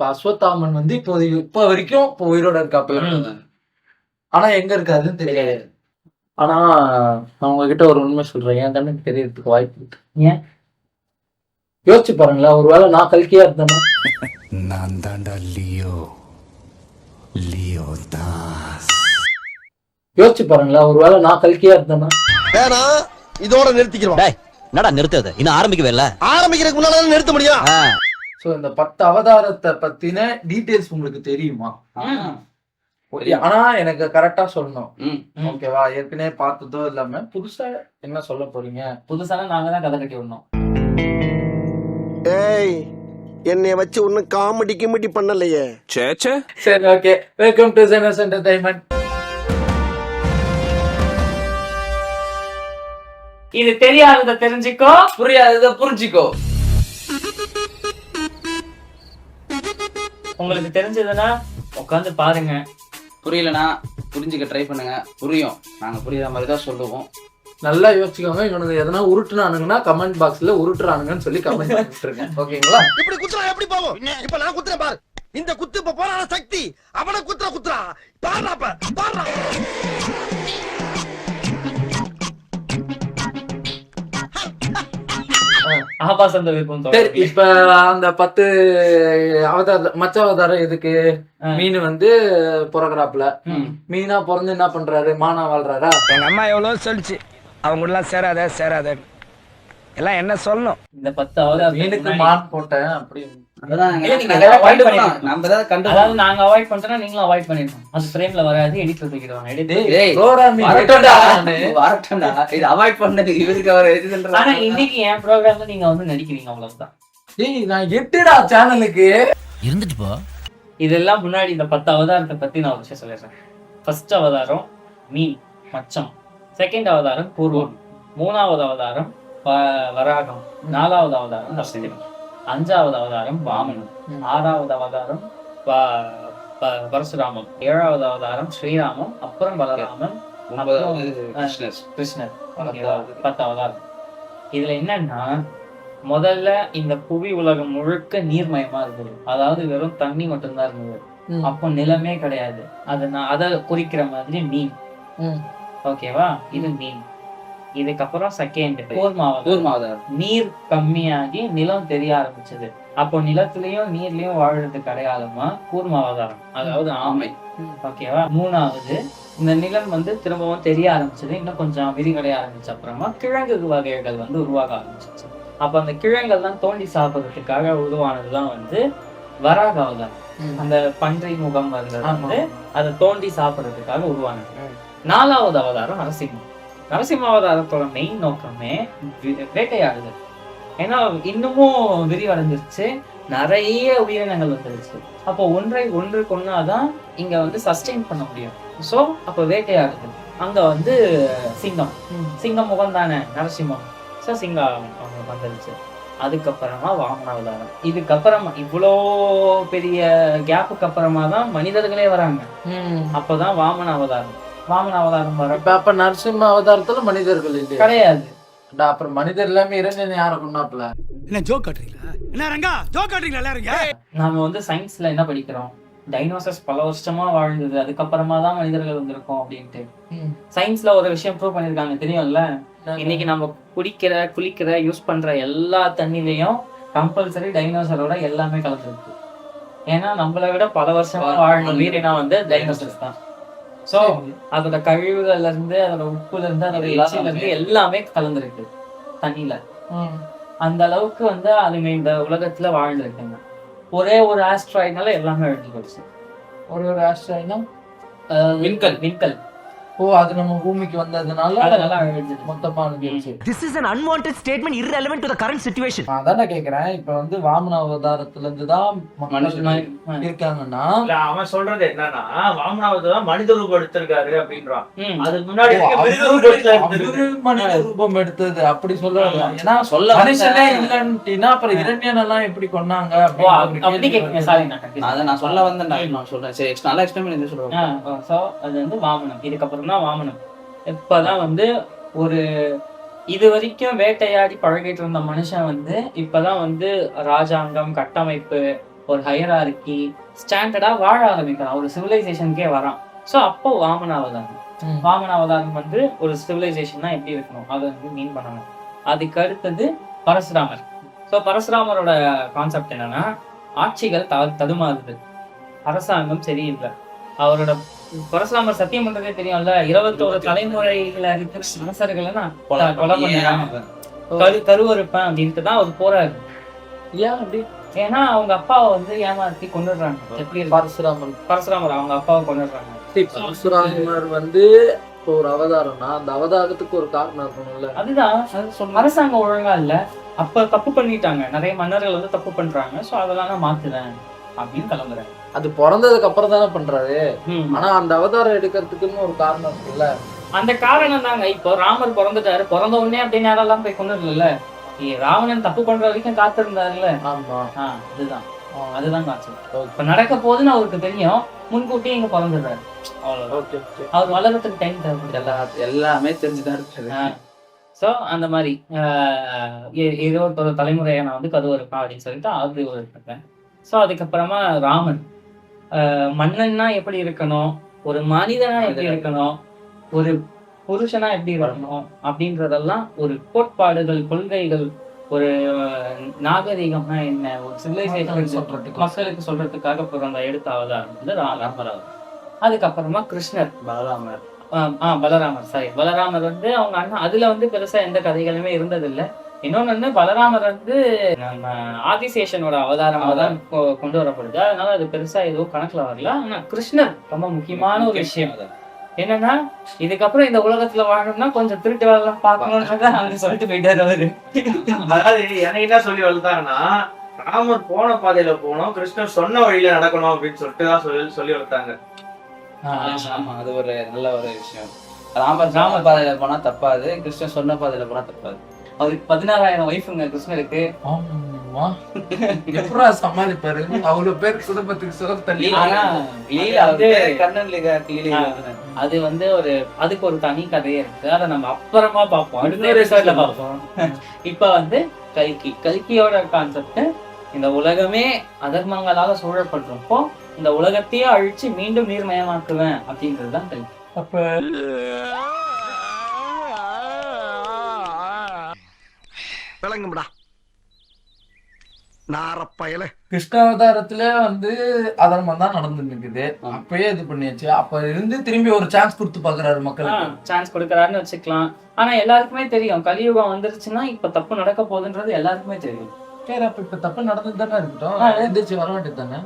இப்ப அஸ்வத்தாமன் வந்து இப்போ இப்போ வரைக்கும் இப்போ உயிரோட இருக்காப்புல. ஆனா எங்க இருக்காருன்னு தெரியாது. ஆனா நான் உங்ககிட்ட ஒரு உண்மை சொல்றேன். என் கண்ணுக்கு தெரியறதுக்கு வாய்ப்பு ஏன்? யோசிச்சு பாருங்களேன். ஒருவேளை நான் கல்கியா இருந்தேன்னா நான் தாண்டா லியோ. லியோ தாஸ். யோசிச்சு பாருங்களேன். ஒருவேளை நான் கல்கியா இருந்தேன்னா வேணா இதோட நிறுத்திக்கிறோம். டேய் என்னடா நிறுத்துறது? இன்னும் ஆரம்பிக்கவே இல்ல. ஆரம்பிக்கிறதுக்கு முன்னால நிறுத்த முடியும். சோ இந்த பத்து அவதாரத்தை பத்தின டீடைல்ஸ் உங்களுக்கு தெரியுமா? ஆனா எனக்கு கரெக்டா சொல்லணும். ஓகேவா? ஏற்கனவே பார்த்ததோ இல்லாம புதுசா என்ன சொல்ல போறீங்க? புதுசான நாங்க தான் கதை கட்டி விடணும். ஏய் என்னைய வச்சு ஒன்னும் காமெடி கிமெடி பண்ணலையே. சரி okay. Welcome to genus entertainment இது தெரியாததை தெரிஞ்சுக்கோ. புரியாததை புரிஞ்சுக்கோ. உங்களுக்கு தெரிஞ்சதுன்னா உட்காந்து பாருங்க. புரியலனா புரிஞ்சுக்க ட்ரை பண்ணுங்க. புரியும். நாங்க புரியுற மாதிரி தான் சொல்லுவோம். நல்லா யோசிச்சுக்கோங்க. இவனுங்க எதனா உருட்டுனானுங்கன்னா கமெண்ட் பாக்ஸ்ல உருட்டுறானுங்கன்னு சொல்லி கமெண்ட் பண்ணிட்டுருங்க ஓகேங்களா? இப்படி குத்துறா எப்படி போவோம் இப்ப நான் குத்துறேன் பாரு. இந்த குத்து இப்ப போறான சக்தி. அவனை குத்துற குத்துறா. பாடுறா பாடுறா. ஆபாசந்த விருப்பம் சரி. இப்ப அந்த பத்து அவதார மச்ச அவதாரம் எதுக்கு ஆ. மீன் வந்து பிறகுறாப்புல. மீனா பிறந்து என்ன பண்றாரு மானா வாழ்றாரா எங்க அம்மா எவ்வளவு சொல்லிச்சு அவங்க எல்லாம் சேராத சேராத எல்லாம் என்ன சொல்லணும்? இந்த பத்து அவதாரம் மீனுக்கு மான் போட்டேன் அப்படி. நீங்க அவாய்ட் பண்றோம்னா நீங்களும் அவாய்ட் பண்ணிடணும். அது ஃப்ரேம்ல வராது எடிட்ல தூக்கிடுவாங்க இது அவாய்ட் பண்ணது இவருக்கு அவர் எதுன்ற ஆனா இன்னைக்கு என் ப்ரோக்ராம்ல நீங்க வந்து நடிக்கிறீங்க அவ்வளவுதான். டேய் நான் எட்டுடா சேனலுக்கு இருந்துட்டு போ. இதெல்லாம் முன்னாடி இந்த பத்து அவதாரத்தை பத்தி நான் ஒரு விஷயம் சொல்லிடுறேன். ஃபர்ஸ்ட் அவதாரம் மீன் மச்சம். செகண்ட் அவதாரம் பூர்வம் மூணாவது அவதாரம் வராகம் நாலாவது அவதாரம் நரசிம்மம் அஞ்சாவது அவதாரம் வாமனம். ம். ஆறாவது அவதாரம் பரசுராமம். ஏழாவது அவதாரம் ஸ்ரீராமம் அப்புறம் பலராமன் கிருஷ்ணர். பத்து அவதாரம். இதுல என்னன்னா முதல்ல இந்த புவி உலகம் முழுக்க நீர்மயமா இருந்தது. அதாவது வெறும் தண்ணி மட்டும்தான் இருந்தது. அப்போ நிலமே கிடையாது. அது நான் அதை குறிக்கிற மாதிரி மீன். ம். ஓகேவா? இது மீன். இதுக்கப்புறம் செகண்ட் கூர்மாவதார் நீர் கம்மியாகி நிலம் தெரிய ஆரம்பிச்சது. அப்போ நிலத்திலயும் நீர்லயும் வாழுறதுக்கு அடையாளமா கூர்மாவதாரம். அதாவது ஆமை. ஓகேவா மூணாவது இந்த நிலம் வந்து திரும்பவும் தெரிய ஆரம்பிச்சது. இன்னும் கொஞ்சம் விரிவடைய ஆரம்பிச்ச அப்புறமா கிழங்கு வகைகள் வந்து உருவாக ஆரம்பிச்சிச்சு. அப்ப அந்த கிழங்கள் தான் தோண்டி சாப்பிடுறதுக்காக உருவானதுதான் வந்து வராக அவதாரம். அந்த பன்றி முகம் வந்தது. வந்து அதை தோண்டி சாப்பிடுறதுக்காக உருவானது. நாலாவது அவதாரம் நரசிம்மம் நரசிம்ம அவதாரத்தோட மெயின் நோக்கமே வேட்டையாடுதல். ஏன்னா இன்னமும் விரிவடைஞ்சிருச்சு. நிறைய உயிரினங்கள் வந்துருச்சு. அப்போ ஒன்றை ஒன்று கொண்டாதான் இங்க வந்து சஸ்டெயின் பண்ண முடியும். ஸோ அப்போ வேட்டையாடுதல். அங்க வந்து சிங்கம். சிங்கம் முகம் தானே நரசிம்மம். ஸோ சிங்கம் அவங்க வந்துருச்சு. அதுக்கப்புறமா வாமன அவதாரம். இதுக்கப்புறமா இவ்வளோ பெரிய கேப்புக்கு அப்புறமா தான் மனிதர்களே வராங்க. அப்பதான் வாமன அவதாரம். வாமன அவதாரம் வர இப்ப அப்ப நரசிம்ம அவதாரத்துல மனிதர்கள் இல்லையா. கிடையாது. அப்புறம் மனிதர் எல்லாமே இறைஞ்சன் யார கொண்டாப்புல? என்ன ஜோக் காட்டுறீங்களா? என்ன ரங்கா ஜோக் காட்டுறீங்களா எல்லாரும் நாம வந்து சயின்ஸ்ல என்ன படிக்கிறோம்? டைனோசர்ஸ் பல வருஷமா வாழ்ந்தது. அதுக்கப்புறமா தான் மனிதர்கள் வந்திருக்கோம் அப்படின்ட்டு. சயின்ஸ்ல ஒரு விஷயம் ப்ரூவ் பண்ணிருக்காங்க தெரியும்ல? இன்னைக்கு நம்ம குடிக்கிற குளிக்கிற யூஸ் பண்ற எல்லா தண்ணிலையும் கம்பல்சரி டைனோசரோட எல்லாமே கலந்துருக்கு. ஏன்னா நம்மளை விட பல வருஷமா வாழ்ந்த உயிரினம் வந்து டைனோசர்ஸ் தான். சோ அதோட கழிவுகள்ல இருந்து அதோட உப்புல இருந்து அதோட எச்சில இருந்து எல்லாமே கலந்துருக்கு. தண்ணியில. அந்த அளவுக்கு வந்து அதுங்க இந்த உலகத்துல வாழ்ந்துருக்குங்க. ஒரே ஒரு ஆஸ்ட்ராய்ட்னால எல்லாமே அழிஞ்சு போயிடுச்சு ஒரு ஒரு ஆஸ்ட்ராய்னா விண்கல். விண்கல். ஓ அது நம்ம பூமிக்கு வந்ததுனால மொத்தமா அனுப்பிடுச்சு this is an unwanted statement irrelevant to the current situation. நான் அதானே கேக்குறேன். இப்ப வந்து வாமன அவதாரத்துல இருந்து தான் மனுஷன் இருக்காங்கன்னா இல்ல அவன் சொல்றது என்னன்னா வாமனாவது தான் மனித ரூபம் எடுத்திருக்காரு அப்படின்றான். அதுக்கு முன்னாடி மனித ரூபம் எடுத்தது அப்படி சொல்ல ஏன்னா சொல்ல மனுஷனே. இல்லன்னுட்டீங்கன்னா அப்புறம் இரண்யன் எல்லாம் எப்படி கொண்டாங்க அதை நான் சொல்ல வந்தேன் நான் சொல்றேன். சரி எக்ஸ்ட்ரா நல்லா எக்ஸ்பிளைன் பண்ணி சொல்றேன்? அது வந்து வாமனம். இதுக்கப்புறம் தான் வாமனம் இப்பதான் வந்து ஒரு இது வரைக்கும் வேட்டையாடி பழகிட்டு இருந்த மனுஷன் வந்து இப்பதான் வந்து ராஜாங்கம் கட்டமைப்பு ஒரு ஹையரார்கி ஸ்டாண்டர்டா வாழ ஆரம்பிக்கிறான். ஒரு சிவிலைசேஷனுக்கே வரான். ஸோ அப்போ வாமன அவதாரம். வாமன அவதாரம் வந்து ஒரு சிவிலைசேஷன்னா எப்படி இருக்கணும்? அதை வந்து மீன் பண்ணணும். அதுக்கு அடுத்தது பரசுராமர். ஸோ பரசுராமரோட கான்செப்ட் என்னன்னா ஆட்சிகள் த தடுமாறுது. அரசாங்கம் சரியில்லை. அவரோட பரசுராமர் சத்தியம் பண்றதே தெரியும்ல இருபத்தோரு தலைமுறையில இருக்கிற அரசர்களை நான் கொலை பண்ணிடுறேன். கரு கருவறுப்பேன் அப்படின்ட்டு தான் அவர் போறாரு. ஏன் அப்படி? ஏன்னா அவங்க அப்பாவை வந்து ஏமாத்தி கொண்டுடுறாங்க எப்படி இருக்கு? பரசுராமன் பரசுராமர் அவங்க அப்பாவை கொண்டுடுறாங்க பரசுராமர் வந்து இப்போ ஒரு அவதாரம்னா அந்த அவதாரத்துக்கு ஒரு காரணம் இருக்கணும்ல. அதுதான் அரசாங்கம் ஒழுங்கா இல்ல. அப்ப தப்பு பண்ணிட்டாங்க. நிறைய மன்னர்கள் வந்து தப்பு பண்றாங்க. சோ அதெல்லாம் நான் மாத்துறேன் அப்படின்னு கிளம்புறேன் அது பிறந்ததுக்கு அப்புறம் தானே பண்றாரு. ஆனா அந்த அவதாரம் எடுக்கிறதுக்குன்னு ஒரு காரணம் இருக்குல்ல? அந்த காரணம் தாங்க. இப்போ ராமர் பிறந்துட்டாரு. பிறந்த உடனே அப்படியே நேரெல்லாம் போய் கொண்டுடல ராவணன் தப்பு பண்ற வரைக்கும் காத்திருந்தாருல்ல? ஆமா. அதுதான். அதுதான் காட்சி. இப்ப நடக்க போகுதுன்னு அவருக்கு தெரியும். முன்கூட்டியே இங்க பிறந்துடுறாரு. அவர் வளர்றதுக்கு டைம் தேவைப்படுது எல்லா எல்லாமே தெரிஞ்சுதான் இருக்குது. ஸோ அந்த மாதிரி ஆஹ் இ- இருபத்தொரு தலைமுறையை நான் வந்து கதவு இருப்பேன் அப்படின்னு சொல்லிட்டு அது ஒரு ஸோ அதுக்கப்புறமா ராமன். மன்னன்னா எப்படி இருக்கணும்? ஒரு மனிதனா எப்படி இருக்கணும்? ஒரு புருஷனா எப்படி இருக்கணும்? அப்படின்றதெல்லாம் ஒரு கோட்பாடுகள் கொள்கைகள் ஒரு ஆஹ், நாகரிகம்னா என்ன? ஒரு சிவிலைசேஷன் சொல்றதுக்கு. மக்களுக்கு சொல்றதுக்காக பிறந்த எடுத்த அவதாரம் வந்து ரா- ராமர் அவதாரம் அதுக்கப்புறமா கிருஷ்ணர். பலராமர். ஆம், ஆ பலராமர். சாரி பலராமர் வந்து அவங்க அண்ணா அதுல வந்து பெருசா எந்த கதைகளுமே இருந்ததில்ல. இன்னொன்னு வந்து பலராமர் வந்து நம்ம ஆதிசேஷனோட அவதாரமா தான் கொண்டு வரப்படுது. அதனால அது பெருசா எதுவும் கணக்குல வரல. ஆனா கிருஷ்ணர் ரொம்ப முக்கியமான ஒரு விஷயம். என்னன்னா இதுக்கப்புறம் இந்த உலகத்துல வாழணும்னா கொஞ்சம் திருட்டு வேலை எல்லாம் பார்க்கணும்ன்றத அவங்க சொல்லிட்டு போயிட்டாரு அவரு. அதாவது எனக்கு என்ன சொல்லி வளர்த்தாங்கன்னா ராமர் போன பாதையில போனோம் கிருஷ்ணர் சொன்ன வழியில நடக்கணும் அப்படின்னு சொல்லிட்டு தான் சொல்லி சொல்லி வளர்த்தாங்க. ஆமா அது ஒரு நல்ல ஒரு விஷயம். ராமர் ராம பாதையில போனா தப்பாது கிருஷ்ணன் சொன்ன பாதையில போனா தப்பாது. அவருக்கு பதினாறாயிரம் ஒய்ஃபுங்க கிருஷ்ணருக்கு. எப்படா சமாளிப்பாரு? அவ்வளவு பேர் குடும்பத்துக்கு சோறு தள்ளி ஆனா லீலா வந்து லீலா அது வந்து ஒரு அதுக்கு ஒரு தனி கதையே இருக்கு. அதை நம்ம அப்புறமா பார்ப்போம். அடுத்த இன்னொரு எபிசோட்ல episode பார்ப்போம். இப்ப வந்து கல்கி கல்கியோட கான்செப்ட் இந்த உலகமே அதர்மங்களால சூழப்படுறப்போ இந்த உலகத்தையே அழிச்சு மீண்டும் நீர்மயமாக்குவேன் அப்படின்றது தான் கல்கி. அப்ப விளங்கும்டா. நாரப்பயல கிருஷ்ணாவதாரத்துல வந்து அதர்மம் தான் நடந்துட்டு இருக்குது அப்பயே இது பண்ணியாச்சு. அப்ப இருந்து திரும்பி ஒரு சான்ஸ் கொடுத்து பாக்குறாரு மக்களுக்கு. சான்ஸ் கொடுக்கறாருன்னு வச்சுக்கலாம். ஆனா எல்லாருக்குமே தெரியும். கலியுகம் வந்துருச்சுன்னா இப்ப தப்பு நடக்க போகுதுன்றது எல்லாருக்குமே தெரியும். சரி அப்ப இப்ப தப்பு நடந்துட்டு தானே இருக்கட்டும். எந்திரிச்சு வர வேண்டியது தானே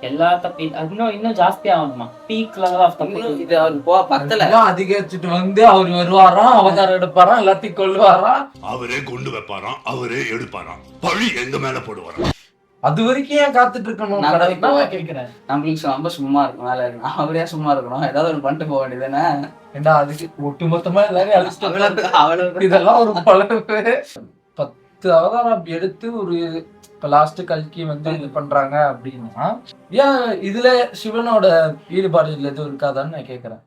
எல்லா தப்பு அது இன்னும் இன்னும் ஜாஸ்தி ஆகணுமா பீக் லெவல் ஆஃப் தப்பு இன்னும் இது அவருக்கு போ பத்தல. எல்லாம் அதிகரிச்சுட்டு வந்து அவர் வருவாராம் அவதாரம் எடுப்பாராம் எல்லாத்தையும் கொள்ளுவாராம் அவரே கொண்டு வைப்பாராம் அவரே எடுப்பாராம். பழி எங்க மேல போடுவாராம். அது வரைக்கும் ஏன் காத்துட்டு இருக்கணும்? நான் கடவுள் கேட்கிறேன். நம்மளுக்கு ரொம்ப சும்மா இருக்கும் வேலை இருக்கணும். அவரே சும்மா இருக்கணும். ஏதாவது ஒரு பண்ணிட்டு போக வேண்டியதுதானே? ஏண்டா அதுக்கு ஒட்டுமொத்தமா எல்லாரையும் அழிச்சிட்டு அவ்வளவு இதெல்லாம் ஒரு பழப்பு. பத்து அவதாரம் எடுத்து ஒரு இப்ப லாஸ்ட் கல்கி வந்து இது பண்றாங்க அப்படின்னா ஏன் இதுல சிவனோட ஈடுபாடு இதுல எதுவும் இருக்காதான்னு நான் கேக்குறேன்.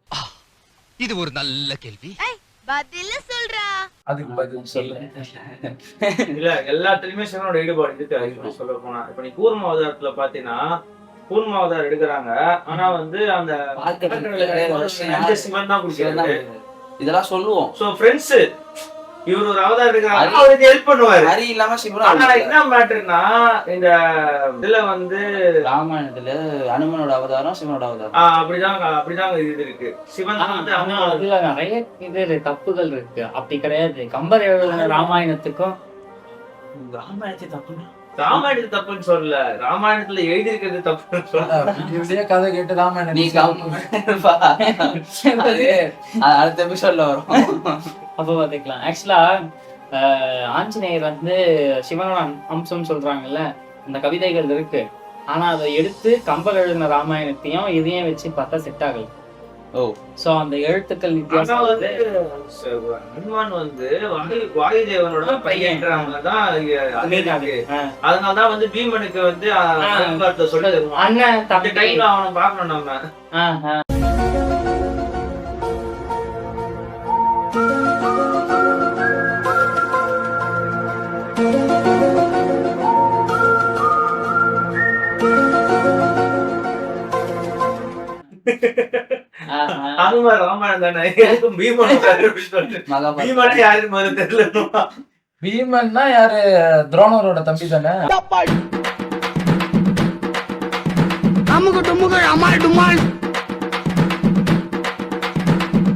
இது ஒரு நல்ல கேள்வி. பதில சொல்றா. அதுக்கு பதில் சொல்லு. இல்ல எல்லாத்துலயுமே சிவனோட ஈடுபாடு இருக்கு. சொல்ல போனா இப்ப நீ கூர்ம அவதாரத்துல பாத்தீங்கன்னா கூர்ம அவதாரம் எடுக்கிறாங்க. ஆனா வந்து அந்த சிவன் தான் குடிக்கிறாரு. இதெல்லாம் சொல்லுவோம். சோ ஃப்ரெண்ட்ஸ் இவர் ஒரு அவதாரம் எடுக்கிறாரு. அது- அவருக்கு ஹெல்ப் பண்ணுவாரு. ஹரி இல்லாம ஆனா சிவராம் என்ன மேட்டர்னா இந்த இதுல வந்து ராமாயணத்துல அனுமனோட அவதாரம் சிவனோட அவதாரம். அப்படிதான் அப்படிதான் இது இருக்கு. சிவன் வந்து ஆனா அதுல நிறைய இது தப்புகள் இருக்கு. அப்படி கிடையாது. கம்பர் எழுதின ராமாயணத்துக்கும் ராமாயணத்தை தப்பு ராமாயணத்து தப்புன்னு சொல்லல. ராமாயணத்துல எழுதி இருக்கிறது தப்புன்னு சொல்ல இப்படியே கதை கேட்டு ராம நீ அடுத்த எபிசோட்ல வரும். அப்ப பாத்துக்கலாம். ஆக்சுவலா ஆஞ்சநேயர் வந்து சிவனோட அம்- அம்சம் சொல்றாங்கல்ல அந்த கவிதைகள் இருக்கு. ஆனா அதை எடுத்து கம்பர் எழுதின ராமாயணத்தையும் இதையும் வச்சு பார்த்தா செட் ஆகல. ஓ. சோ அந்த எழுத்துக்கள் வித்தியாசம் வந்து ஹனுமான் வந்து வாயு வாயு தேவனோட பையன்றவங்க தான் இங்க அது இருக்கு. ஆ. அதனாலதான் வந்து பீமனுக்கு வந்து. அண்ணன் டைம்ல அவனை பார்க்கணும் நம்ம. ஆஹா. அனுமார் ராமாயணம் தானே எதுக்கும் பீமன் பீமனே யாருன்னு முதல்ல தெரியல பீமன்னா யாரு? துரோணரோட தம்பி தானே? அமுக டுமுக அமால் டுமால்.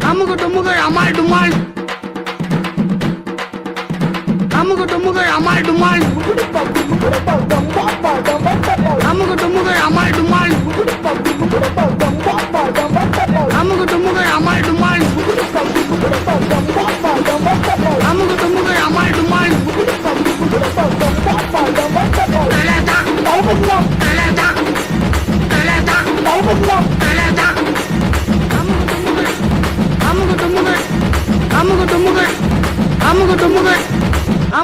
அமுக டுமுக அமால் டுமால். அமுக டுமுக அமால் டுமால்.